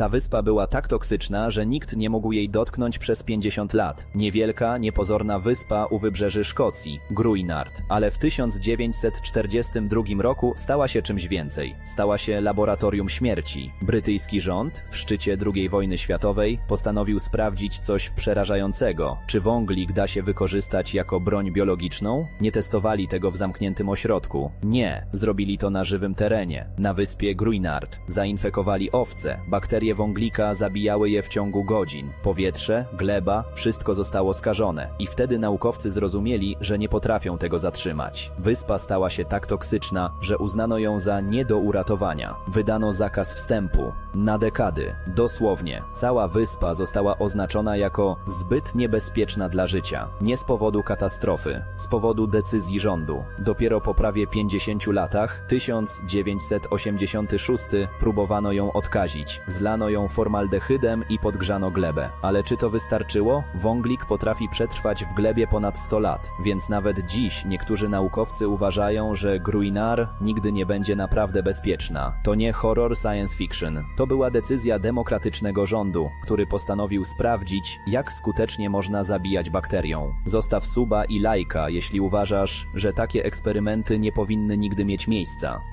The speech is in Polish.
Ta wyspa była tak toksyczna, że nikt nie mógł jej dotknąć przez 50 lat. Niewielka, niepozorna wyspa u wybrzeży Szkocji, Gruinard. Ale w 1942 roku stała się czymś więcej. Stała się laboratorium śmierci. Brytyjski rząd, w szczycie II wojny światowej, postanowił sprawdzić coś przerażającego. Czy wąglik da się wykorzystać jako broń biologiczną? Nie testowali tego w zamkniętym ośrodku. Nie, zrobili to na żywym terenie, na wyspie Gruinard. Zainfekowali owce, bakterie wąglika zabijały je w ciągu godzin. Powietrze, gleba, wszystko zostało skażone. I wtedy naukowcy zrozumieli, że nie potrafią tego zatrzymać. Wyspa stała się tak toksyczna, że uznano ją za nie do uratowania. Wydano zakaz wstępu. Na dekady, dosłownie, cała wyspa została oznaczona jako zbyt niebezpieczna dla życia. Nie z powodu katastrofy, z powodu decyzji rządu. Dopiero po prawie 50 latach, 1986, próbowano ją odkazić. Zlano ją formaldehydem i podgrzano glebę. Ale czy to wystarczyło? Wąglik potrafi przetrwać w glebie ponad 100 lat, więc nawet dziś niektórzy naukowcy uważają, że Gruinar nigdy nie będzie naprawdę bezpieczna. To nie horror science fiction. To była decyzja demokratycznego rządu, który postanowił sprawdzić, jak skutecznie można zabijać bakterią. Zostaw suba i lajka, jeśli uważasz, że takie eksperymenty nie powinny nigdy mieć miejsca.